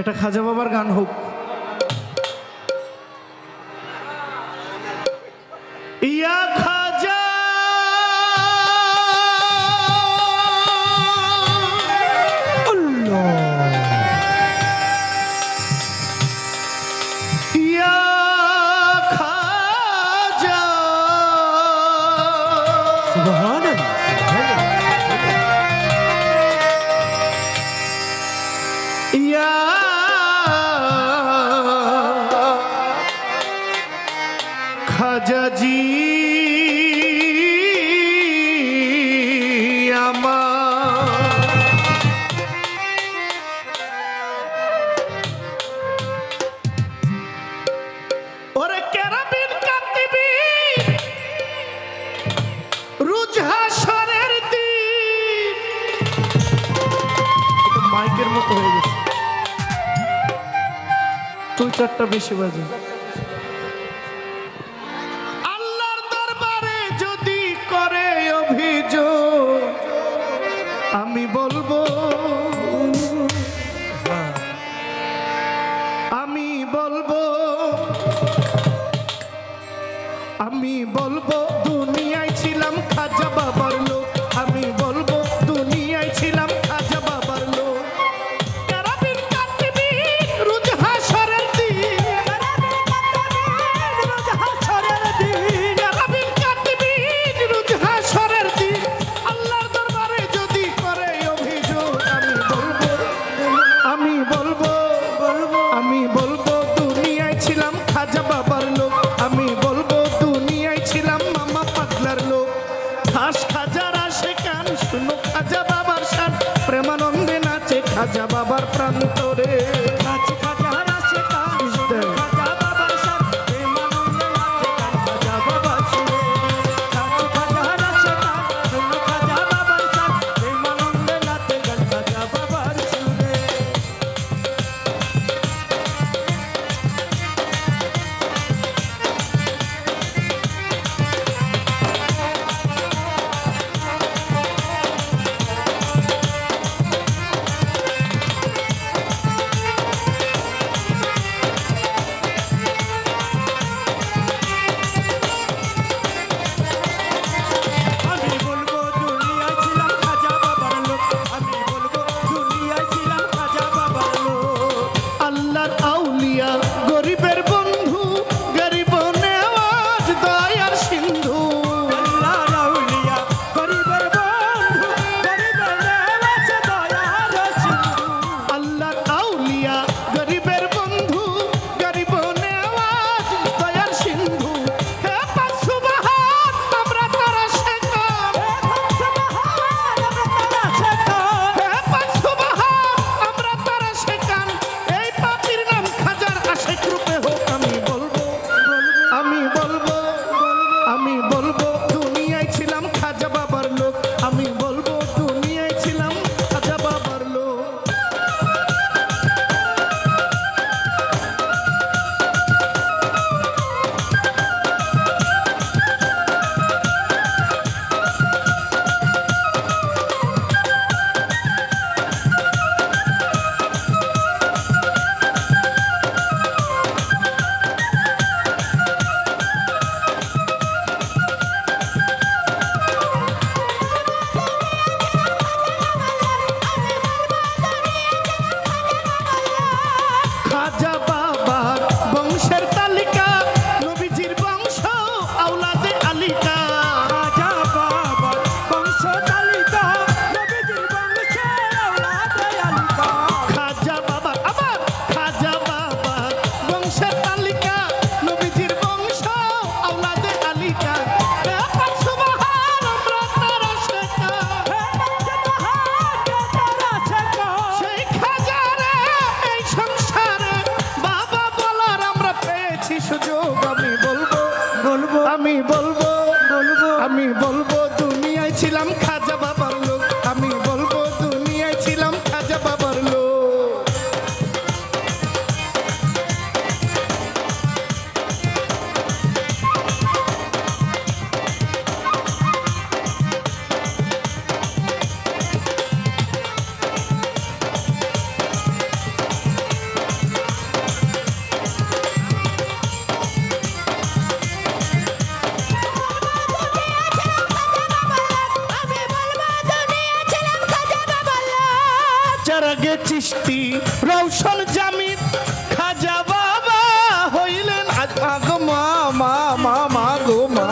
একটা খাজা বাবার গান হোক। ইয়া খাজা! খাজা! Subhanallah. তুই চারটা বেশি বাজে। আল্লাহর দরবারে যদি করে অভিযোগ, আমি বলব হ্যাঁ, আমি বলব আমি বলব। খাজা বাবার প্রান্তরে মিষ্টি রৌশন জামিদ খাজা বাবা হইলেন আগো মা মা মা মা গো মা।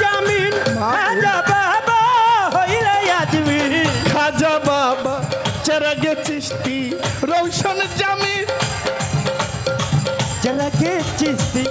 জামিন খাজা বাবা হইলে খাজা বাবা রৌশন চিস্তি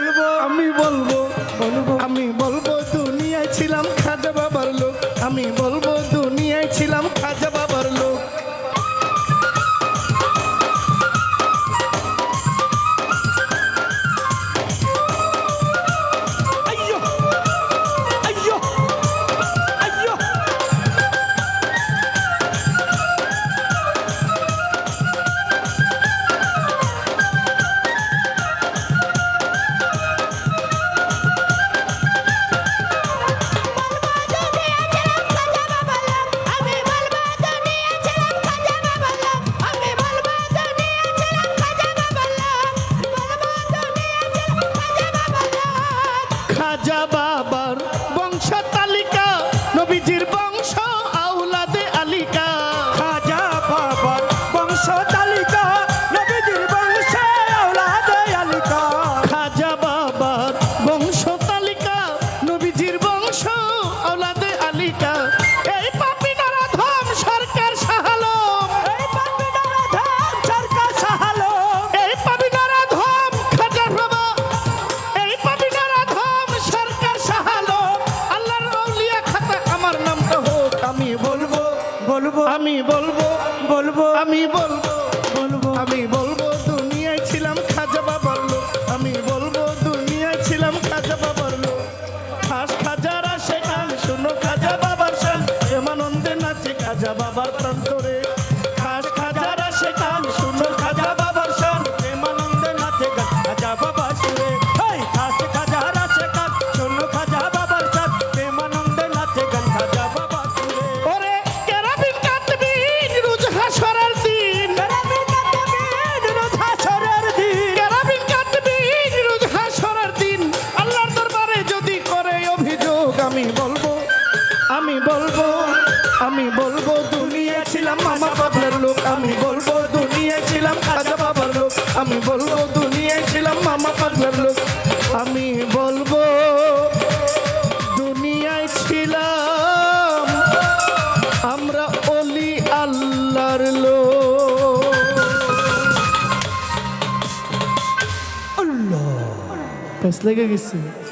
বলবো আমি বলবো আমি বলব আমি বলব দুনিয়া ছিলাম মামা বাবার লোক। আমি বলব দুনিয়া ছিলাম খাজা বাবার লোক। আমি বলব দুনিয়া ছিলাম মামা বাবার লোক। আমি বলব, দুনিয়ায় ছিলাম আমরা অলি আল্লাহর লোক। আল্লাহ। গেছে।